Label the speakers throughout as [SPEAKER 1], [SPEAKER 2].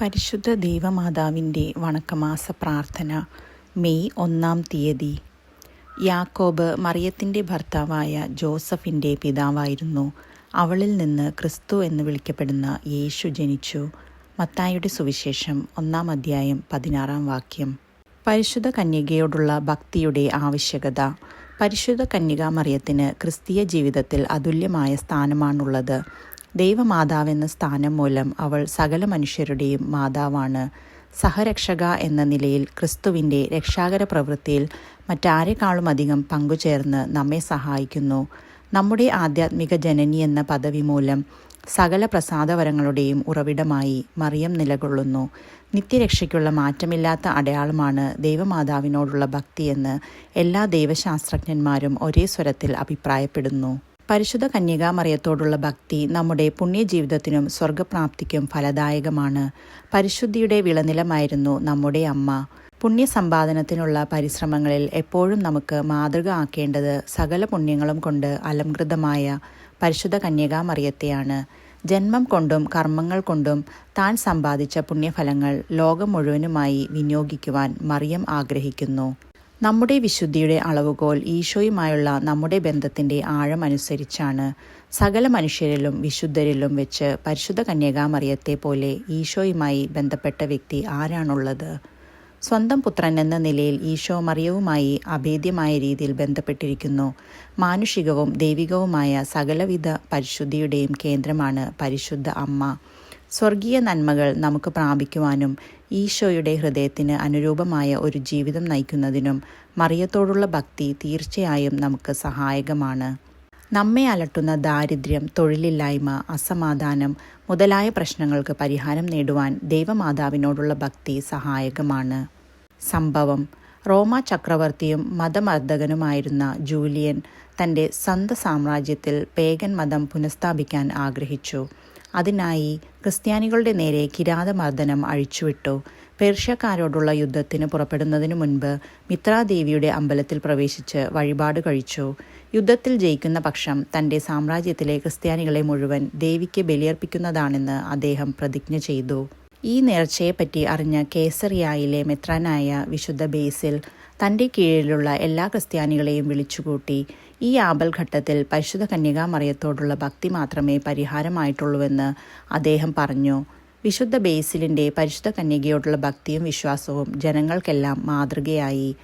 [SPEAKER 1] പരിശുദ്ധ ദൈവമാതാവിന്റെ വണക്കമാസ പ്രാർത്ഥന മെയ് ഒന്നാം തീയതി. യാക്കോബ് മറിയത്തിന്റെ ഭർത്താവായ ജോസഫിന്റെ പിതാവായിരുന്നു. അവളിൽ നിന്ന് ക്രിസ്തു എന്ന് വിളിക്കപ്പെടുന്ന യേശു ജനിച്ചു. മത്തായുടെ സുവിശേഷം ഒന്നാം അധ്യായം പതിനാറാം വാക്യം. പരിശുദ്ധ കന്യകയോടുള്ള ഭക്തിയുടെ ആവശ്യകത. പരിശുദ്ധ കന്യക മറിയത്തിന് ക്രിസ്തീയ ജീവിതത്തിൽ അതുല്യമായ സ്ഥാനമാണുള്ളത്. ദൈവമാതാവെന്ന സ്ഥാനം മൂലം അവൾ സകല മനുഷ്യരുടെയും മാതാവാണ്. സഹരക്ഷക എന്ന നിലയിൽ ക്രിസ്തുവിന്റെ രക്ഷാകര പ്രവൃത്തിയിൽ മറ്റാരെക്കാളും അധികം പങ്കുചേർന്ന് നമ്മെ സഹായിക്കുന്നു. നമ്മുടെ ആധ്യാത്മിക ജനനി എന്ന പദവി മൂലം സകല പ്രസാദവരങ്ങളുടെയും ഉറവിടമായി മറിയം നിലകൊള്ളുന്നു. നിത്യരക്ഷയ്ക്കുള്ള മാറ്റമില്ലാത്ത അടയാളമാണ് ദൈവമാതാവിനോടുള്ള ഭക്തിയെന്ന് എല്ലാ ദൈവശാസ്ത്രജ്ഞന്മാരും ഒരേ സ്വരത്തിൽ അഭിപ്രായപ്പെടുന്നു. പരിശുദ്ധ കന്യകാമറിയത്തോടുള്ള ഭക്തി നമ്മുടെ പുണ്യജീവിതത്തിനും സ്വർഗപ്രാപ്തിക്കും ഫലദായകമാണ്. പരിശുദ്ധിയുടെ വിളനിലമായിരുന്നു നമ്മുടെ അമ്മ. പുണ്യസമ്പാദനത്തിനുള്ള പരിശ്രമങ്ങളിൽ എപ്പോഴും നമുക്ക് മാതൃക ആക്കേണ്ടത് സകല പുണ്യങ്ങളും കൊണ്ട് അലംകൃതമായ പരിശുദ്ധ കന്യകാമറിയത്തെയാണ്. ജന്മം കൊണ്ടും കർമ്മങ്ങൾ കൊണ്ടും താൻ സമ്പാദിച്ച പുണ്യഫലങ്ങൾ ലോകം മുഴുവനുമായി വിനിയോഗിക്കുവാൻ മറിയം ആഗ്രഹിക്കുന്നു. നമ്മുടെ വിശുദ്ധിയുടെ അളവുകോൽ ഈശോയുമായുള്ള നമ്മുടെ ബന്ധത്തിന്റെ ആഴമനുസരിച്ചാണ്. സകല മനുഷ്യരിലും വിശുദ്ധരിലും വെച്ച് പരിശുദ്ധ കന്യകാമറിയത്തെ പോലെ ഈശോയുമായി ബന്ധപ്പെട്ട വ്യക്തി ആരാണുള്ളത്? സ്വന്തം പുത്രൻ എന്ന നിലയിൽ ഈശോ മറിയവുമായി അഭേദ്യമായ രീതിയിൽ ബന്ധപ്പെട്ടിരിക്കുന്നു. മാനുഷികവും ദൈവികവുമായ സകലവിധ പരിശുദ്ധിയുടെയും കേന്ദ്രമാണ് പരിശുദ്ധ അമ്മ. സ്വർഗീയ നന്മകൾ നമുക്ക് പ്രാപിക്കുവാനും ഈശോയുടെ ഹൃദയത്തിന് അനുരൂപമായ ഒരു ജീവിതം നയിക്കുന്നതിനും മറിയത്തോടുള്ള ഭക്തി തീർച്ചയായും നമുക്ക് സഹായകമാണ്. നമ്മെ അലട്ടുന്ന ദാരിദ്ര്യം തൊഴിലില്ലായ്മ അസമാധാനം മുതലായ പ്രശ്നങ്ങൾക്ക് പരിഹാരം നേടുവാൻ ദൈവമാതാവിനോടുള്ള ഭക്തി സഹായകമാണ്. സംഭവം റോമ ചക്രവർത്തിയും മതമർദ്ദകനുമായിരുന്ന ജൂലിയൻ തന്റെ സ്വന്തം സാമ്രാജ്യത്തിൽ പേഗൻ മതം പുനഃസ്ഥാപിക്കാൻ ആഗ്രഹിച്ചു. അതിനായി ക്രിസ്ത്യാനികളുടെ നേരെ കിരാതമർദ്ദനം അഴിച്ചുവിട്ടു. പേർഷ്യക്കാരോടുള്ള യുദ്ധത്തിന് പുറപ്പെടുന്നതിനു മുൻപ് മിത്രാദേവിയുടെ അമ്പലത്തിൽ പ്രവേശിച്ച് വഴിപാട് കഴിച്ചു. യുദ്ധത്തിൽ ജയിക്കുന്ന പക്ഷം തന്റെ സാമ്രാജ്യത്തിലെ ക്രിസ്ത്യാനികളെ മുഴുവൻ ദേവിക്ക് ബലിയർപ്പിക്കുന്നതാണെന്ന് അദ്ദേഹം പ്രതിജ്ഞ ചെയ്തു. ഈ നേർച്ചയെപ്പറ്റി അറിഞ്ഞ കേസറിയായിലെ മെത്രാനായ വിശുദ്ധ ബേസിൽ തന്റെ കീഴിലുള്ള എല്ലാ ക്രിസ്ത്യാനികളെയും വിളിച്ചുകൂട്ടി ഈ ആപൽഘട്ടത്തിൽ പരിശുദ്ധ കന്യകാമറിയത്തോടുള്ള ഭക്തി മാത്രമേ പരിഹാരമായിട്ടുള്ളൂവെന്ന് അദ്ദേഹം പറഞ്ഞു. വിശുദ്ധ ബേസിലിന്റെ പരിശുദ്ധ കന്യകയോടുള്ള ഭക്തിയും വിശ്വാസവും ജനങ്ങൾക്കെല്ലാം മാതൃകയായി.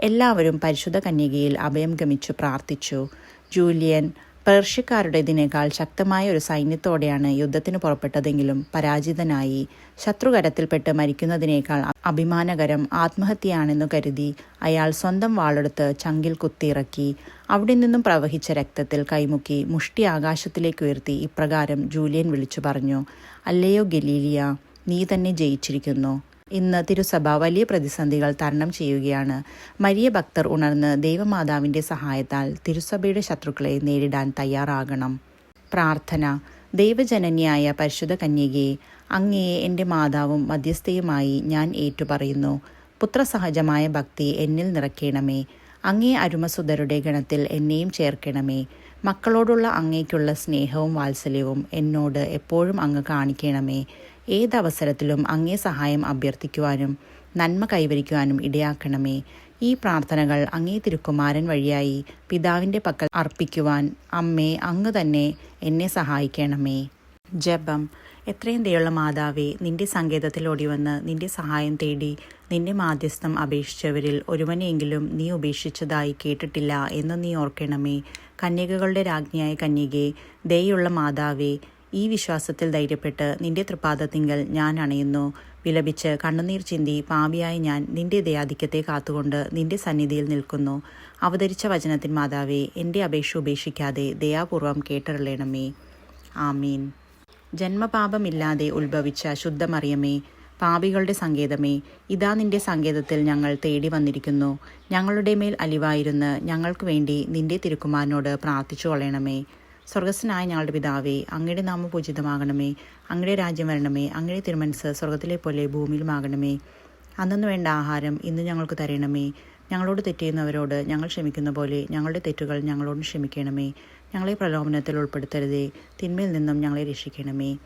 [SPEAKER 1] എല്ലാവരും പരിശുദ്ധ കന്യകയിൽ അഭയം ഗമിച്ചു പ്രാർത്ഥിച്ചു. ജൂലിയൻ പേർഷ്യക്കാരുടേതിനേക്കാൾ ശക്തമായ ഒരു സൈന്യത്തോടെയാണ് യുദ്ധത്തിന് പുറപ്പെട്ടതെങ്കിലും പരാജിതനായി ശത്രുകരത്തിൽപ്പെട്ട് മരിക്കുന്നതിനേക്കാൾ അഭിമാനകരം ആത്മഹത്യയാണെന്നു കരുതി അയാൾ സ്വന്തം വാളെടുത്ത് ചങ്കിൽ കുത്തിയിറക്കി. അവിടെ നിന്നും പ്രവഹിച്ച രക്തത്തിൽ കൈമുക്കി മുഷ്ടി ആകാശത്തിലേക്ക് ഉയർത്തി ഇപ്രകാരം ജൂലിയൻ വിളിച്ചു പറഞ്ഞു അല്ലയോ ഗലീലിയ നീ തന്നെ ജയിച്ചിരിക്കുന്നു. ഇന്ന് തിരുസഭ വലിയ പ്രതിസന്ധികൾ തരണം ചെയ്യുകയാണ്. മരിയ ഭക്തർ ഉണർന്ന് ദൈവമാതാവിന്റെ സഹായത്താൽ തിരുസഭയുടെ ശത്രുക്കളെ നേരിടാൻ തയ്യാറാകണം. പ്രാർത്ഥന. ദൈവജനന്യായ പരിശുദ്ധ കന്യകയെ അങ്ങയെ എന്റെ മാതാവും മധ്യസ്ഥയുമായി ഞാൻ ഏറ്റുപറയുന്നു. പുത്രസഹജമായ ഭക്തി എന്നിൽ നിറയ്ക്കണമേ. അങ്ങേ അരുമസുതരുടെ ഗണത്തിൽ എന്നെയും ചേർക്കണമേ. മക്കളോടുള്ള അങ്ങേക്കുള്ള സ്നേഹവും വാത്സല്യവും എന്നോട് എപ്പോഴും അങ്ങ് കാണിക്കണമേ. ഏതവസരത്തിലും അങ്ങേ സഹായം അഭ്യർത്ഥിക്കുവാനും നന്മ കൈവരിക്കുവാനും ഇടയാക്കണമേ. ഈ പ്രാർത്ഥനകൾ അങ്ങേ തിരുക്കുമാരൻ വഴിയായി പിതാവിന്റെ പക്കൽ അർപ്പിക്കുവാൻ അമ്മേ അങ്ങ് തന്നെ എന്നെ സഹായിക്കണമേ. ജപം. എത്രയും ദയുള്ള മാതാവേ നിന്റെ സങ്കേതത്തിൽ ഓടിവന്ന് നിന്റെ സഹായം തേടി നിന്റെ മാധ്യസ്ഥം അപേക്ഷിച്ചവരിൽ ഒരുവനെയെങ്കിലും നീ ഉപേക്ഷിച്ചതായി കേട്ടിട്ടില്ല എന്ന് നീ ഓർക്കണമേ. കന്യകകളുടെ രാജ്ഞിയായ കന്യകെ ദയുള്ള മാതാവേ ഈ വിശ്വാസത്തിൽ ധൈര്യപ്പെട്ട് നിന്റെ തൃപ്പാദത്തിങ്കൽ ഞാൻ അണയുന്നു. വിലപിച്ച് കണ്ണുനീർ ചിന്തി പാപിയായി ഞാൻ നിന്റെ ദയാധിക്യത്തെ കാത്തുകൊണ്ട് നിന്റെ സന്നിധിയിൽ നിൽക്കുന്നു. അവതരിച്ച വചനത്തിൻ മാതാവേ എന്റെ അപേക്ഷ ഉപേക്ഷിക്കാതെ ദയാപൂർവം കേട്ടറിയണമേ ആമീൻ. ജന്മപാപമില്ലാതെ ഉത്ഭവിച്ച ശുദ്ധമറിയമേ പാപികളുടെ സങ്കേതമേ ഇതാ നിന്റെ സങ്കേതത്തിൽ ഞങ്ങൾ തേടി വന്നിരിക്കുന്നു. ഞങ്ങളുടെ മേൽ അലിവായിരുന്ന് ഞങ്ങൾക്ക് വേണ്ടി നിന്റെ തിരുക്കുമാരനോട് പ്രാർത്ഥിച്ചു കൊള്ളണമേ സ്വർഗസ്സനായ ഞങ്ങളുടെ പിതാവേ അങ്ങയുടെ നാമം പൂജിതമാകണമേ. അങ്ങയുടെ രാജ്യം വരണമേ. അങ്ങയുടെ തിരുമനസ് സ്വർഗത്തിലെ പോലെ ഭൂമിയിലുമാകണമേ. അന്നു വേണ്ട ആഹാരം ഇന്ന് ഞങ്ങൾക്ക് തരണമേ. ഞങ്ങളോട് തെറ്റിയുന്നവരോട് ഞങ്ങൾ ക്ഷമിക്കുന്ന പോലെ ഞങ്ങളുടെ തെറ്റുകൾ ഞങ്ങളോട് ക്ഷമിക്കണമേ. ഞങ്ങളെ പ്രലോഭനത്തിൽ ഉൾപ്പെടുത്തരുതേ. തിന്മയിൽ നിന്നും ഞങ്ങളെ രക്ഷിക്കണമേ.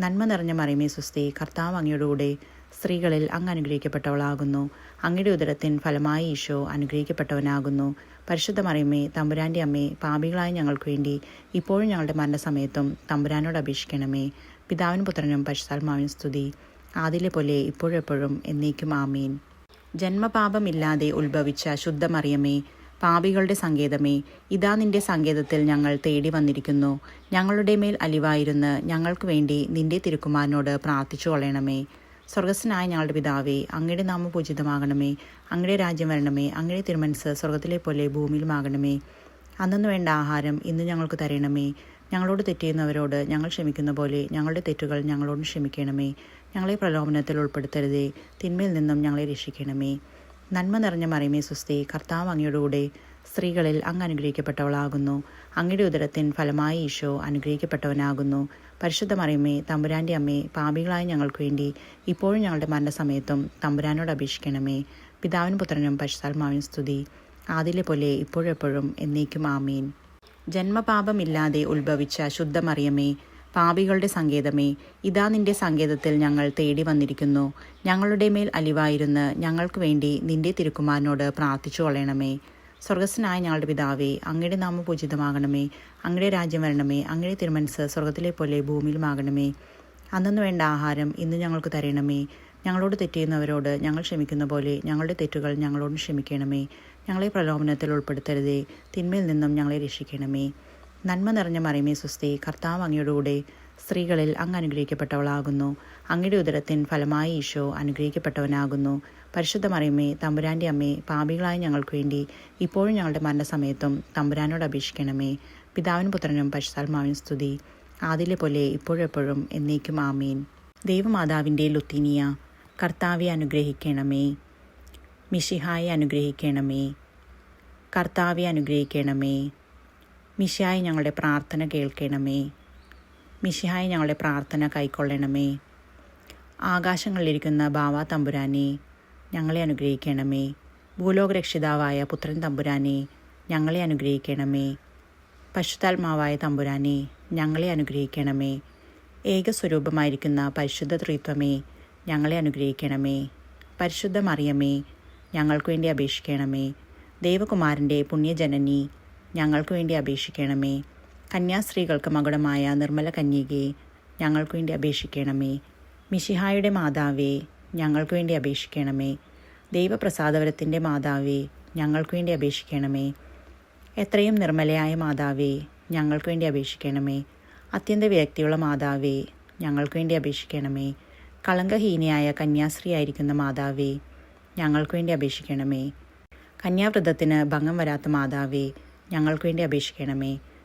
[SPEAKER 1] നന്മ നിറഞ്ഞ മറിയമേ സുസ്തി. കർത്താവ് അങ്ങയുടെ കൂടെ സ്ത്രീകളിൽ അങ്ങ് അനുഗ്രഹിക്കപ്പെട്ടവളാകുന്നു. അങ്ങയുടെ ഉദരത്തിൻ ഫലമായി ഈശോ അനുഗ്രഹിക്കപ്പെട്ടവനാകുന്നു. പരിശുദ്ധ മറിയമ്മേ തമ്പുരാന്റെ അമ്മേ പാപികളായ ഞങ്ങൾക്ക് വേണ്ടി ഇപ്പോഴും ഞങ്ങളുടെ മരണസമയത്തും തമ്പുരാനോട് അപേക്ഷിക്കണമേ. പിതാവിനും പുത്രനും പരിശുദ്ധാത്മാവിനും സ്തുതി. ആദിലെ പോലെ ഇപ്പോഴെപ്പോഴും എന്നേക്കും ആമീൻ. ജന്മപാപമില്ലാതെ ഉത്ഭവിച്ച ശുദ്ധമറിയമേ പാപികളുടെ സങ്കേതമേ ഇതാ നിന്റെ സങ്കേതത്തിൽ ഞങ്ങൾ തേടി വന്നിരിക്കുന്നു. ഞങ്ങളുടെ മേൽ അലിവായിരുന്ന് ഞങ്ങൾക്ക് വേണ്ടി നിന്റെ തിരുക്കുമാരനോട് പ്രാർത്ഥിച്ചു കൊള്ളണമേ സ്വർഗസ്സനായ ഞങ്ങളുടെ പിതാവേ അങ്ങയുടെ നാമം പൂജിതമാകണമേ. അങ്ങയുടെ രാജ്യം വരണമേ. അങ്ങയുടെ തിരുമനസ് സ്വർഗത്തിലെ പോലെ ഭൂമിയിലുമാകണമേ. അന്നു വേണ്ട ആഹാരം ഇന്ന് ഞങ്ങൾക്ക് തരണമേ. ഞങ്ങളോട് തെറ്റിയുന്നവരോട് ഞങ്ങൾ ക്ഷമിക്കുന്ന പോലെ ഞങ്ങളുടെ തെറ്റുകൾ ഞങ്ങളോട് ക്ഷമിക്കണമേ. ഞങ്ങളെ പ്രലോഭനത്തിൽ ഉൾപ്പെടുത്തരുതേ. തിന്മയിൽ നിന്നും ഞങ്ങളെ രക്ഷിക്കണമേ. നന്മ നിറഞ്ഞ മറിയമേ സുസ്തി കർത്താവ് അങ്ങയുടെ കൂടെ സ്ത്രീകളിൽ അങ്ങ് അനുഗ്രഹിക്കപ്പെട്ടവളാകുന്നു. അങ്ങയുടെ ഉദരത്തിൻ ഫലമായി ഈശോ അനുഗ്രഹിക്കപ്പെട്ടവനാകുന്നു. പരിശുദ്ധ മറിയമ്മേ തമ്പുരാന്റെ അമ്മേ പാപികളായ ഞങ്ങൾക്ക് വേണ്ടി ഇപ്പോഴും ഞങ്ങളുടെ മരണസമയത്തും തമ്പുരാനോട് അപേക്ഷിക്കണമേ. പിതാവിനും പുത്രനും പരിശുദ്ധാത്മാവിനും സ്തുതി. ആദിലെ പോലെ ഇപ്പോഴെപ്പോഴും എന്നേക്കും ആമീൻ. ജന്മപാപമില്ലാതെ ഉത്ഭവിച്ച ശുദ്ധമറിയമേ പാപികളുടെ സങ്കേതമേ ഇതാ നിന്റെ സങ്കേതത്തിൽ ഞങ്ങൾ തേടി വന്നിരിക്കുന്നു. ഞങ്ങളുടെ മേൽ അലിവായിരുന്ന് ഞങ്ങൾക്ക് വേണ്ടി നിന്റെ തിരുക്കുമാരനോട് പ്രാർത്ഥിച്ചു കൊള്ളണമേ സ്വർഗസ്സനായ ഞങ്ങളുടെ പിതാവേ അങ്ങയുടെ നാമം പൂജിതമാകണമേ. അങ്ങയുടെ രാജ്യം വരണമേ. അങ്ങയുടെ തിരുമനസ് സ്വർഗത്തിലെ പോലെ ഭൂമിയിലുമാകണമേ. അന്നു വേണ്ട ആഹാരം ഇന്ന് ഞങ്ങൾക്ക് തരണമേ. ഞങ്ങളോട് തെറ്റിയുന്നവരോട് ഞങ്ങൾ ക്ഷമിക്കുന്ന പോലെ ഞങ്ങളുടെ തെറ്റുകൾ ഞങ്ങളോട് ക്ഷമിക്കണമേ. ഞങ്ങളെ പ്രലോഭനത്തിൽ ഉൾപ്പെടുത്തരുതേ. തിന്മയിൽ നിന്നും ഞങ്ങളെ രക്ഷിക്കണമേ. നന്മ നിറഞ്ഞ മറിയമേ സുസ്തി. കർത്താവ് അങ്ങയുടെ കൂടെ സ്ത്രീകളിൽ അങ്ങ് അനുഗ്രഹിക്കപ്പെട്ടവളാകുന്നു. അങ്ങയുടെ ഉദരത്തിൻ ഫലമായി ഈശോ അനുഗ്രഹിക്കപ്പെട്ടവനാകുന്നു. പരിശുദ്ധ മറിയമ്മേ തമ്പുരാന്റെ അമ്മേ പാപികളായ ഞങ്ങൾക്ക് വേണ്ടി ഇപ്പോഴും ഞങ്ങളുടെ മരണസമയത്തും തമ്പുരാനോട് അപേക്ഷിക്കണമേ. പിതാവിനും പുത്രനും പരിശുദ്ധാത്മാവിനും സ്തുതി. ആദിലെ പോലെ ഇപ്പോഴെപ്പോഴും എന്നേക്കും ആമീൻ. ദൈവമാതാവിന്റെ ലുത്തീനിയ കർത്താവെ അനുഗ്രഹിക്കണമേ. മിഷിഹായെ അനുഗ്രഹിക്കണമേ. കർത്താവെ അനുഗ്രഹിക്കണമേ. മിഷായി ഞങ്ങളുടെ പ്രാർത്ഥന കേൾക്കണമേ. മിഷിഹായി ഞങ്ങളുടെ പ്രാർത്ഥന കൈക്കൊള്ളണമേ. ആകാശങ്ങളിലിരിക്കുന്ന ബാവ തമ്പുരാനെ ഞങ്ങളെ അനുഗ്രഹിക്കണമേ. ഭൂലോകരക്ഷിതാവായ പുത്രൻ തമ്പുരാനെ ഞങ്ങളെ അനുഗ്രഹിക്കണമേ. പശുതാത്മാവായ തമ്പുരാനെ ഞങ്ങളെ അനുഗ്രഹിക്കണമേ. ഏകസ്വരൂപമായിരിക്കുന്ന പരിശുദ്ധ ത്രിത്വമേ ഞങ്ങളെ അനുഗ്രഹിക്കണമേ. പരിശുദ്ധ മറിയമേ ഞങ്ങൾക്ക് വേണ്ടി അപേക്ഷിക്കണമേ. ദേവകുമാരന്റെ പുണ്യജനനി ഞങ്ങൾക്ക് വേണ്ടി അപേക്ഷിക്കണമേ. കന്യാസ്ത്രീകൾക്ക് മകുടമായ നിർമ്മല കന്യകെ ഞങ്ങൾക്ക് വേണ്ടി അപേക്ഷിക്കണമേ. മിഷിഹായുടെ മാതാവേ ഞങ്ങൾക്ക് വേണ്ടി അപേക്ഷിക്കണമേ. ദൈവപ്രസാദവരത്തിന്റെ മാതാവേ ഞങ്ങൾക്ക് വേണ്ടി അപേക്ഷിക്കണമേ. എത്രയും നിർമ്മലയായ മാതാവേ ഞങ്ങൾക്ക് വേണ്ടി അപേക്ഷിക്കണമേ. അത്യന്ത വിരക്തിയുള്ള മാതാവേ ഞങ്ങൾക്ക് വേണ്ടി അപേക്ഷിക്കണമേ. കളങ്കഹീനയായ കന്യാസ്ത്രീ ആയിരിക്കുന്ന മാതാവേ ഞങ്ങൾക്ക് വേണ്ടി അപേക്ഷിക്കണമേ. കന്യാവ്രതത്തിന് ഭംഗം വരാത്ത മാതാവേ ഞങ്ങൾക്ക് വേണ്ടി അപേക്ഷിക്കണമേ.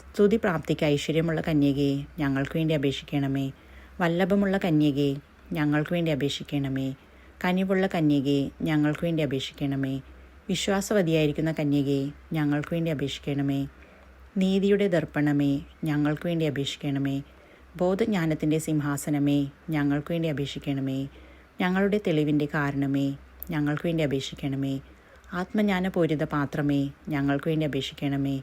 [SPEAKER 1] സ്തുതി പ്രാപ്തിക്ക് ഐശ്വര്യമുള്ള കന്യകയെ ഞങ്ങൾക്ക് വേണ്ടി അപേക്ഷിക്കണമേ. വല്ലഭമുള്ള കന്യകയെ ഞങ്ങൾക്ക് വേണ്ടി അപേക്ഷിക്കണമേ. കനിവുള്ള കന്യകയെ ഞങ്ങൾക്ക് വേണ്ടി അപേക്ഷിക്കണമേ. വിശ്വാസവതിയായിരിക്കുന്ന കന്യകയെ ഞങ്ങൾക്ക് വേണ്ടി അപേക്ഷിക്കണമേ. നീതിയുടെ ദർപ്പണമേ ഞങ്ങൾക്ക് വേണ്ടി അപേക്ഷിക്കണമേ. ബോധജ്ഞാനത്തിന്റെ സിംഹാസനമേ ഞങ്ങൾക്ക് വേണ്ടി അപേക്ഷിക്കണമേ. ഞങ്ങളുടെ തെളിവിന്റെ കാരണമേ ഞങ്ങൾക്ക് വേണ്ടി അപേക്ഷിക്കണമേ. ആത്മജ്ഞാനപൂരിത പാത്രമേ ഞങ്ങൾക്ക് വേണ്ടി അപേക്ഷിക്കണമേ.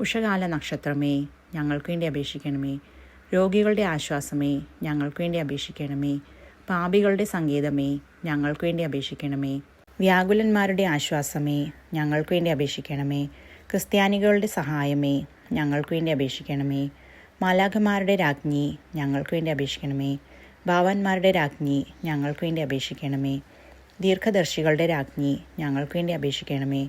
[SPEAKER 1] ഉഷകാല നക്ഷത്രമേ ഞങ്ങൾക്ക് വേണ്ടി അപേക്ഷിക്കണമേ. രോഗികളുടെ ആശ്വാസമേ ഞങ്ങൾക്ക് വേണ്ടി അപേക്ഷിക്കണമേ. പാപികളുടെ സംഗീതമേ ഞങ്ങൾക്ക് വേണ്ടി അപേക്ഷിക്കണമേ. വ്യാകുലന്മാരുടെ ആശ്വാസമേ ഞങ്ങൾക്ക് വേണ്ടി അപേക്ഷിക്കണമേ. ക്രിസ്ത്യാനികളുടെ സഹായമേ ഞങ്ങൾക്ക് വേണ്ടി അപേക്ഷിക്കണമേ. മാലാഖമാരുടെ രാജ്ഞി ഞങ്ങൾക്ക് വേണ്ടി അപേക്ഷിക്കണമേ. ഭാവന്മാരുടെ രാജ്ഞി ഞങ്ങൾക്ക് വേണ്ടി അപേക്ഷിക്കണമേ. ദീർഘദർശികളുടെ രാജ്ഞി ഞങ്ങൾക്ക് വേണ്ടി അപേക്ഷിക്കണമേ.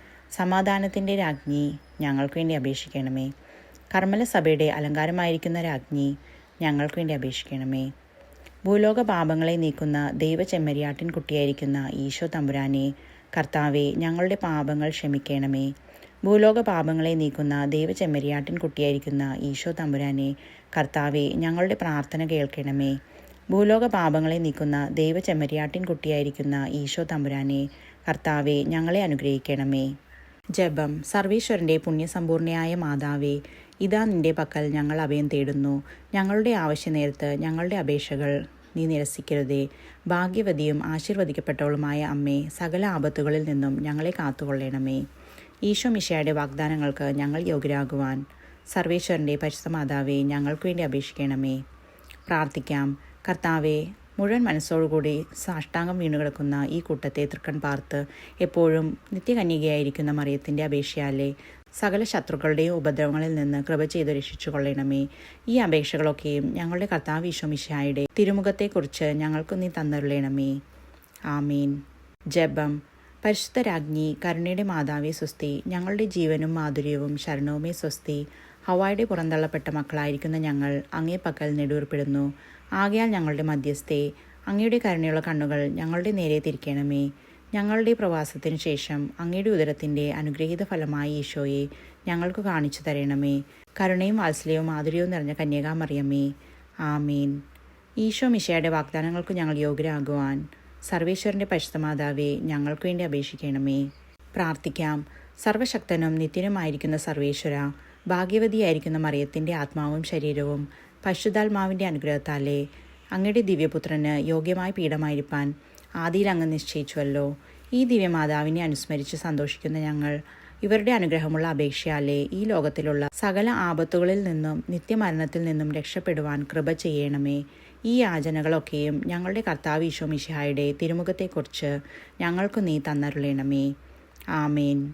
[SPEAKER 1] സമാധാനത്തിന്റെ രാജ്ഞി ഞങ്ങൾക്ക് വേണ്ടി അപേക്ഷിക്കണമേ. കർമ്മലസഭയുടെ അലങ്കാരമായിരിക്കുന്ന രാജ്ഞി ഞങ്ങൾക്ക് വേണ്ടി അപേക്ഷിക്കണമേ. ഭൂലോക പാപങ്ങളെ നീക്കുന്ന ദൈവചെമ്മരിയാട്ടിൻ കുട്ടിയായിരിക്കുന്ന ഈശോ തമ്പുരാനെ കർത്താവെ ഞങ്ങളുടെ പാപങ്ങൾ ക്ഷമിക്കണമേ. ഭൂലോക പാപങ്ങളെ നീക്കുന്ന ദൈവചെമ്മരിയാട്ടിൻ കുട്ടിയായിരിക്കുന്ന ഈശോ തമ്പുരാനെ കർത്താവെ ഞങ്ങളുടെ പ്രാർത്ഥന കേൾക്കണമേ. ഭൂലോക പാപങ്ങളെ നീക്കുന്ന ദൈവചെമ്മരിയാട്ടിൻ കുട്ടിയായിരിക്കുന്ന ഈശോ തമ്പുരാനെ കർത്താവെ ഞങ്ങളെ അനുഗ്രഹിക്കണമേ. ജപം. സർവീശ്വരന്റെ പുണ്യസമ്പൂർണയായ മാതാവേ ഇതാ നിന്റെ പക്കൽ ഞങ്ങൾ അഭയം തേടുന്നു. ഞങ്ങളുടെ ആവശ്യനേരത്ത് ഞങ്ങളുടെ അപേക്ഷകൾ നീ നിരസിക്കരുതേ. ഭാഗ്യവതിയും ആശീർവദിക്കപ്പെട്ടവളുമായ അമ്മേ സകല ആപത്തുകളിൽ നിന്നും ഞങ്ങളെ കാത്തുകൊള്ളണമേ. ഈശോ മിഷയുടെ വാഗ്ദാനങ്ങൾക്ക് ഞങ്ങൾ യോഗ്യരാകുവാൻ സർവേശ്വരന്റെ പരിശുദ്ധ മാതാവേ ഞങ്ങൾക്ക് വേണ്ടി അപേക്ഷിക്കണമേ. പ്രാർത്ഥിക്കാം. കർത്താവെ മുഴുവൻ മനസ്സോടുകൂടി സാഷ്ടാംഗം വീണു കിടക്കുന്ന ഈ കൂട്ടത്തെ തൃക്കൺ പാർത്ത് എപ്പോഴും നിത്യകന്യകയായിരിക്കുന്ന മറിയത്തിന്റെ അപേക്ഷയാലെ സകല ശത്രുക്കളുടെയും ഉപദ്രവങ്ങളിൽ നിന്ന് കൃപ ചെയ്ത് രക്ഷിച്ചു കൊള്ളണമേ ഈ അപേക്ഷകളൊക്കെയും ഞങ്ങളുടെ കർത്താവ് ഈശോമിശായുടെ തിരുമുഖത്തെക്കുറിച്ച് ഞങ്ങൾക്ക് നീ തന്നരുളണമേ. ആമീൻ. ജപം. പരിശുദ്ധ രാജ്ഞി കരുണയുടെ മാതാവേ സ്വസ്തി ഞങ്ങളുടെ ജീവനും മാധുര്യവും ശരണവുമേ സ്വസ്തി ഹവായുടെ പുറന്തള്ളപ്പെട്ട മക്കളായിരിക്കുന്ന ഞങ്ങൾ അങ്ങേ പക്കൽ നെടുവർപ്പെടുന്നു. ആകയാൽ ഞങ്ങളുടെ മധ്യസ്ഥെ അങ്ങയുടെ കരുണയുള്ള കണ്ണുകൾ ഞങ്ങളുടെ നേരെ തിരിക്കണമേ. ഞങ്ങളുടെ പ്രവാസത്തിന് ശേഷം അങ്ങയുടെ ഉദരത്തിന്റെ അനുഗ്രഹീത ഫലമായി ഈശോയെ ഞങ്ങൾക്ക് കാണിച്ചു തരണമേ. കരുണയും വാത്സല്യവും മാധുര്യവും നിറഞ്ഞ കന്യകാമറിയമ്മേ ആമീൻ. ഈശോ മിശയുടെ വാഗ്ദാനങ്ങൾക്ക് ഞങ്ങൾ യോഗ്യരാകുവാൻ സർവേശ്വരന്റെ പരിശുദ്ധമാതാവെ ഞങ്ങൾക്ക് വേണ്ടി അപേക്ഷിക്കണമേ. പ്രാർത്ഥിക്കാം. സർവശക്തനും നിത്യനുമായിരിക്കുന്ന സർവേശ്വര ഭാഗ്യവതിയായിരിക്കുന്ന മറിയത്തിന്റെ ആത്മാവും ശരീരവും പരിശുദ്ധാത്മാവിന്റെ അനുഗ്രഹത്താലേ അങ്ങയുടെ ദിവ്യപുത്രന് യോഗ്യമായ പീഠമായിരിക്കാൻ ആദിയിൽ അങ്ങ് നിശ്ചയിച്ചുവല്ലോ. ഈ ദിവ്യമാതാവിനെ അനുസ്മരിച്ച് സന്തോഷിക്കുന്ന ഞങ്ങൾ ഇവരുടെ അനുഗ്രഹമുള്ള അപേക്ഷയാലേ ഈ ലോകത്തിലുള്ള സകല ആപത്തുകളിൽ നിന്നും നിത്യമരണത്തിൽ നിന്നും രക്ഷപ്പെടുവാൻ കൃപ ചെയ്യണമേ. ഈ യാചനകളൊക്കെയും ഞങ്ങളുടെ കർത്താവ് ഈശോ മിശിഹായുടെ തിരുമുഖത്തെക്കുറിച്ച് ഞങ്ങൾക്ക് നീ തന്നരുളേണമേ. ആമേൻ.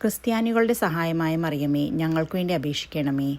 [SPEAKER 1] ക്രിസ്ത്യാനികളുടെ സഹായമായ മറിയമേ ഞങ്ങൾക്ക് വേണ്ടി അപേക്ഷിക്കണമേ.